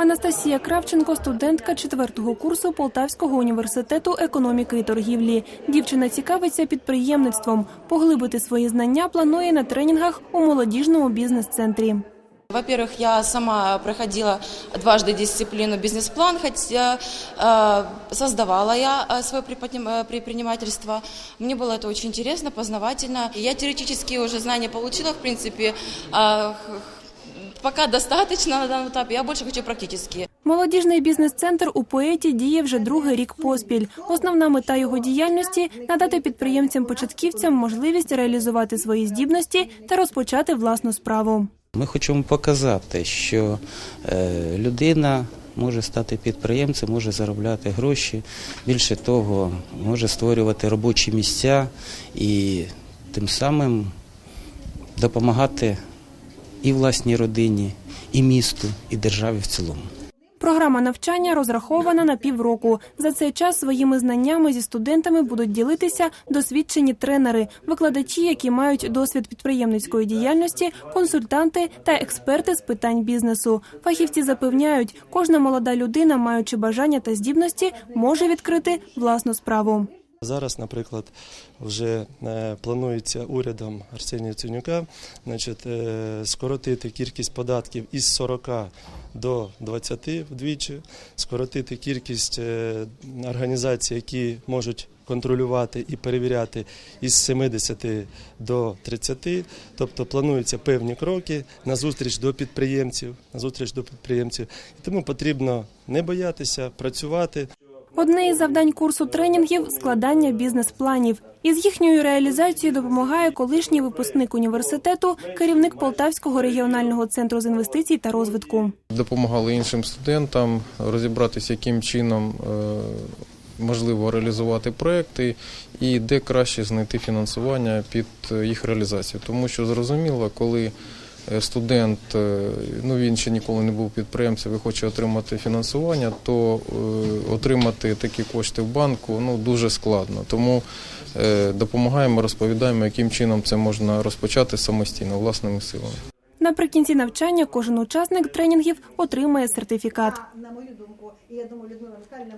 Анастасія Кравченко, студентка четвертого курсу Полтавського університету економіки і торгівлі. Дівчина цікавиться підприємництвом. Поглибити свої знання планує на тренінгах у молодіжному бізнес-центрі. Во-первых, я сама проходила дважды дисциплину бизнес-план, хотя э, создавала я э, свое преподним- э, предпринимательство. Мне было это очень интересно, познавательно. Я теоретические уже знания получила, в принципе, э, х- х- пока достаточно на данном этапе. Я больше хочу практические. Молодіжний бізнес-центр у поеті діє вже другий рік поспіль. Основна мета його діяльності надати підприємцям-початківцям можливість реалізувати свої здібності та розпочати власну справу. Ми хочемо показати, що е, людина може стати підприємцем, може заробляти гроші. Більше того, може створювати робочі місця і тим самим допомагати і власній родині, і місту, і державі в цілому. Програма навчання розрахована на півроку. За цей час своїми знаннями зі студентами будуть ділитися досвідчені тренери, викладачі, які мають досвід підприємницької діяльності, консультанти та експерти з питань бізнесу. Фахівці запевняють, кожна молода людина, маючи бажання та здібності, може відкрити власну справу. Зараз, наприклад, вже е, планується урядом Арсенія Ценюка значить, е, скоротити кількість податків із 40 до 20 вдвічі, скоротити кількість е, організацій, які можуть контролювати і перевіряти із 70 до 30. Тобто плануються певні кроки на зустріч до підприємців, на зустріч до підприємців. І тому потрібно не боятися працювати. Одне із завдань курсу тренінгів складання бізнес-планів. Із їхньою реалізацією допомагає колишній випускник університету, керівник Полтавського регіонального центру з інвестицій та розвитку. допомагали іншим студентам розібратися, яким чином е, можливо реалізувати проекти і де краще знайти фінансування під е, їх реалізацію. Тому що зрозуміло, коли студент е, ну він ще ніколи не був підприємцем і хоче отримати фінансування, то е, отримати такі кошти в банку ну дуже складно. Тому е, допомагаємо, розповідаємо, яким чином це можна розпочати самостійно власними силами. Наприкінці навчання кожен учасник тренінгів отримає сертифікат. на мою думку, і я думаю, Людмила Михайлівна